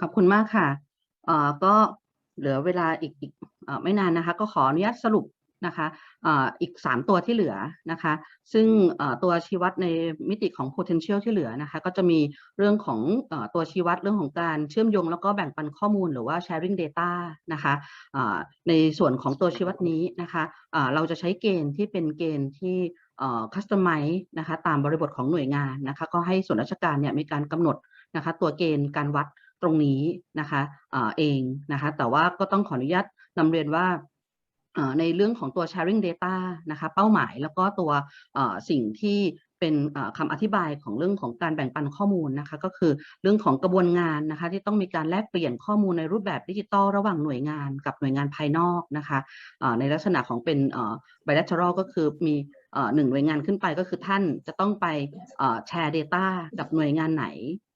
ขอบคุณมากค่ะเอ่อก็เหลือเวลาอีกอีกไม่นานนะคะ ก็ขออนุญาตสรุปนะคะเอ่ออีก 3 ตัวที่เหลือนะคะ ซึ่งตัวชี้วัดในมิติของ potential ที่เหลือนะคะ ก็จะมีเรื่องของตัวชี้วัดเรื่องของการเชื่อมโยง แล้วก็แบ่งปันข้อมูลหรือว่า sharing data นะคะในส่วนของตัวชี้วัดนี้นะคะเราจะใช้เกณฑ์ที่เป็นเกณฑ์ที่เอ่อ customize นะคะตามบริบทของหน่วยงานนะคะ ก็ให้ส่วนราชการเนี่ยมีการกำหนดนะคะตัวเกณฑ์การวัด ตรงนี้นะคะเองนะคะแต่ว่าก็ต้องขออนุญาตนำเรียนว่าในเรื่องของตัว sharing data นะคะเป้าหมายแล้วก็ตัวสิ่งที่เป็นเอ่อคำอธิบายของเรื่องของการแบ่งปันข้อมูลนะคะก็คือเรื่องของกระบวนงานนะคะที่ต้องมีการแลกเปลี่ยนข้อมูลในรูปแบบดิจิทัลระหว่างหน่วยงานกับหน่วยงานภายนอกนะคะในลักษณะของเป็น bilateral ก็คือมี หนึ่งหน่วยงานขึ้นไปก็คือท่านจะต้องไปแชร์ Data กับหน่วยงานไหน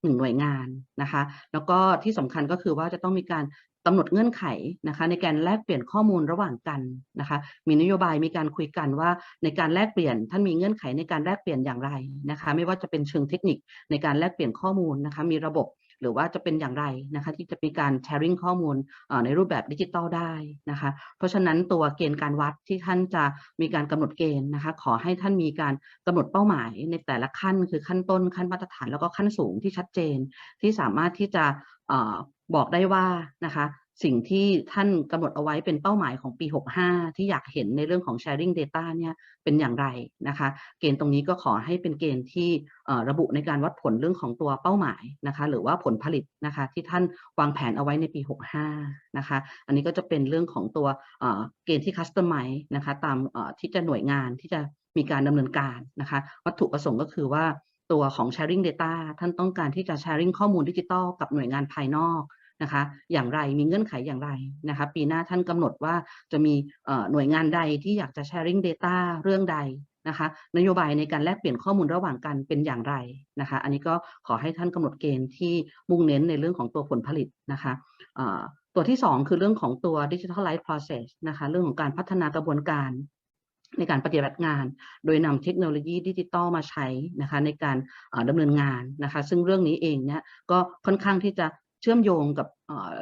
หนึ่งหน่วยงานนะคะ แล้วก็ที่สำคัญก็คือว่าจะต้องมีการกำหนดเงื่อนไขนะคะในการแลกเปลี่ยนข้อมูลระหว่างกันนะคะมีนโยบายมีการคุยกันว่าในการแลกเปลี่ยนท่านมีเงื่อนไขในการแลกเปลี่ยนอย่างไรนะคะไม่ว่าจะเป็นเชิงเทคนิคในการแลกเปลี่ยนข้อมูลนะคะมีระบบ หรือว่าจะเป็นอย่างไรนะคะที่จะมีการแชร์ริ่งข้อมูลในรูปแบบดิจิทัลได้นะคะเพราะฉะนั้นตัวเกณฑ์การวัดที่ท่านจะมีการกำหนดเกณฑ์นะคะขอให้ท่านมีการกำหนดเป้าหมายในแต่ละขั้น คือขั้นต้นขั้นมาตรฐานแล้วก็ขั้นสูงที่ชัดเจน ที่สามารถที่จะอบอกได้ว่านะคะ สิ่งที่ท่านกำหนดเอาไว้เป็นเป้าหมายของปี 65 ที่อยากเห็นในเรื่องของ sharing data เนี่ยเป็นอย่างไรนะคะ เกณฑ์ตรงนี้ก็ขอให้เป็นเกณฑ์ที่ระบุในการวัดผลเรื่องของตัวเป้าหมายนะคะหรือว่าผลผลิตนะคะที่ท่านวางแผนเอาไว้ในปี 65 นะคะ อันนี้ก็จะเป็นเรื่องของตัวเกณฑ์ที่ customize นะคะตามที่จะหน่วยงานที่จะมีการดำเนินการนะคะ วัตถุประสงค์ก็คือว่าตัวของ sharing data ท่านต้องการที่จะ sharing ข้อมูลดิจิทัลกับหน่วยงานภายนอก นะคะ อย่างไรมีเงื่อนไขอย่างไรนะคะ ปีหน้าท่านกำหนดว่าจะมีหน่วยงานใดที่อยากจะ sharing data เรื่องใดนะคะนโยบายในการแลกเปลี่ยนข้อมูลระหว่างกันเป็นอย่างไรนะคะ อันนี้ก็ขอให้ท่านกำหนดเกณฑ์ที่มุ่งเน้นในเรื่องของตัวผลผลิตนะคะตัวที่ 2 คือเรื่องของตัว digitalize process นะคะเรื่องของการพัฒนากระบวนการในการปฏิบัติงาน โดยนำเทคโนโลยีดิจิตอลมาใช้นะคะในการดำเนินงานนะคะ ซึ่งเรื่องนี้เองเนี่ยก็ค่อนข้างที่จะ เชื่อมโยงกับ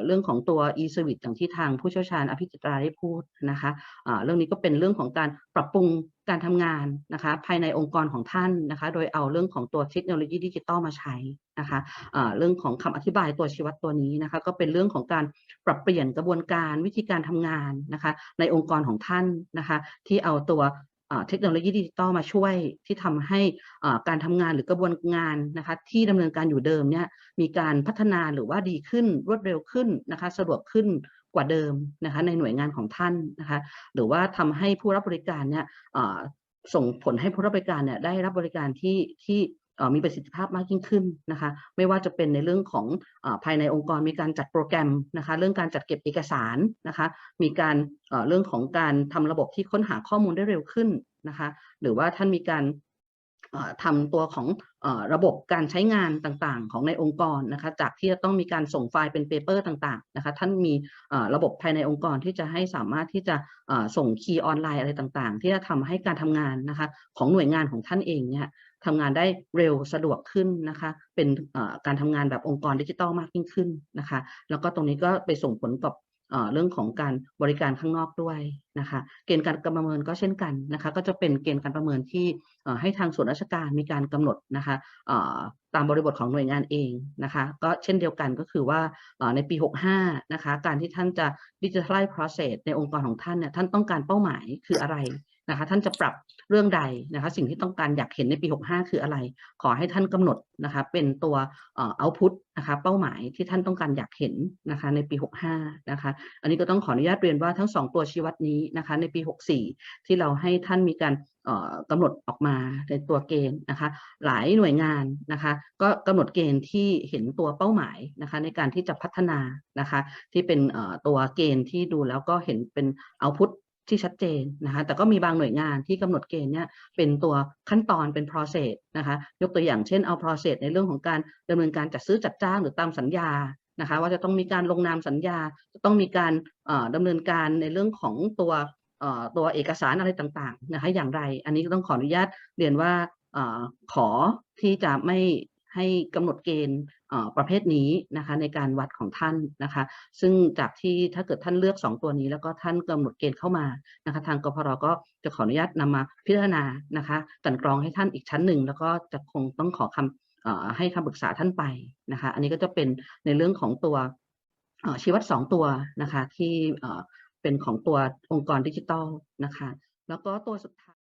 เรื่องของตัว e-service อย่างที่ทางผู้เชี่ยวชาญอภิจิตราได้พูดนะคะอ่าเรื่องนี้ก็เป็นเรื่องของการปรับปรุงการทำงานนะคะภายในองค์กรของท่านนะคะ โดยเอาเรื่องของตัวเทคโนโลยีดิจิตอลมาใช้นะคะอ่าเรื่องของคำอธิบายตัวชีวัดตัวนี้นะคะ ก็เป็นเรื่องของการปรับเปลี่ยนกระบวนการวิธีการทำงานนะคะ ในองค์กรของท่านนะคะ ที่เอาตัว เทคโนโลยีดิจิตอลมาช่วยที่ทำให้การทำงานหรือกระบวนงานนะคะที่ดำเนินการอยู่เดิมเนี่ยมีการพัฒนาหรือว่าดีขึ้นรวดเร็วขึ้นนะคะสะดวกขึ้นกว่าเดิมนะคะในหน่วยงานของท่านนะคะหรือว่าทำให้ผู้รับบริการเนี่ยส่งผลให้ผู้รับบริการเนี่ยได้รับบริการที่ที่ มีประสิทธิภาพมากยิ่งขึ้นนะคะ ไม่ว่าจะเป็นในเรื่องของอภายในองค์กรมีการจัดโปรแกรมนะคะ เรื่องการจัดเก็บเอกสารนะคะ มีการเรื่องของการทำระบบที่ค้นหาข้อมูลได้เร็วขึ้นนะคะ หรือว่าท่านมีการเอ่อทำตัวของอระบบการใช้งานต่างๆ ของในองค์กรนะคะ จากที่จะต้องมีการส่งไฟล์เป็นเปเปอร์ต่างๆนะคะ ท่านมีระบบภายในองค์กรที่จะให้สามารถที่จะส่งคีย์ออนไลน์อะไรต่างๆ ที่จะทำให้การทำงานนะคะของหน่วยงานของท่านเองเนี่ย ทำงานได้เร็วสะดวกขึ้นนะคะ เป็นการทำงานแบบองค์กรดิจิทัลมากยิ่งขึ้นนะคะ แล้วก็ตรงนี้ก็ไปส่งผลกับเรื่องของการบริการข้างนอกด้วยนะคะ เกณฑ์การประเมินก็เช่นกันนะคะ ก็จะเป็นเกณฑ์การประเมินที่ให้ทางส่วนราชการมีการกำหนดนะคะตามบริบทของหน่วยงานเองนะคะ ก็เช่นเดียวกันก็คือว่าในปี 65 นะคะ การที่ท่านจะ digitalize process ในองค์กรของท่านเนี่ยท่านต้องการเป้าหมายคืออะไร นะคะท่านจะปรับเรื่องใดนะคะสิ่งที่ต้องการอยากเห็นในปี 65 คืออะไร ขอให้ท่านกำหนดนะคะเป็นตัวเอ่อ output นะคะเป้าหมายที่ท่านต้องการอยากเห็นนะคะในปี 65 นะคะอันนี้ก็ต้องขออนุญาตเรียนว่าทั้ง 2 ตัวชี้วัดนี้นะคะในปี 64 ที่เราให้ท่านมีการเอ่อกำหนดออกมาในตัวเกณฑ์นะคะหลายหน่วยงานนะคะก็กำหนดเกณฑ์ที่เห็นตัวเป้าหมายนะคะในการที่จะพัฒนานะคะที่เป็นเอ่อตัวเกณฑ์ที่ดูแล้วก็เห็นเป็น output ที่ชัดเจนนะคะแต่ก็มีบางหน่วยงานที่กำหนดเกณฑ์เนี่ยเป็นตัวขั้นตอนเป็น process นะคะยกตัวอย่างเช่นเอา process ในเรื่องของการดำเนินการจัดซื้อจัดจ้างหรือตามสัญญานะคะว่าจะต้องมีการลงนามสัญญา จะต้องมีการเอ่อดำเนินการในเรื่องของตัวตัวเอกสารอะไรต่างๆนะคะอย่างไร อันนี้ก็ต้องขออนุญาตเรียนว่าอขอที่จะไม่ให้กำหนดเกณฑ์ ประเภทนี้นะคะในการวัดของท่านนะคะ ซึ่งจากที่ถ้าเกิดท่านเลือก 2 ตัวนี้ แล้วก็ท่านกำหนดเกณฑ์เข้ามานะคะทางกพรก็จะขออนุญาตนำมาพิจารณานะคะกันกรองให้ท่านอีกชั้นหนึ่ง แล้วก็จะคงต้องขอคำเอ่อให้คำปรึกษาท่านไปนะคะ อันนี้ก็จะเป็นในเรื่องของตัวชีวัดสองตัวนะคะที่เอ่อเป็นของตัวองค์กรดิจิทัลนะคะ แล้วก็ตัวสุดท้าย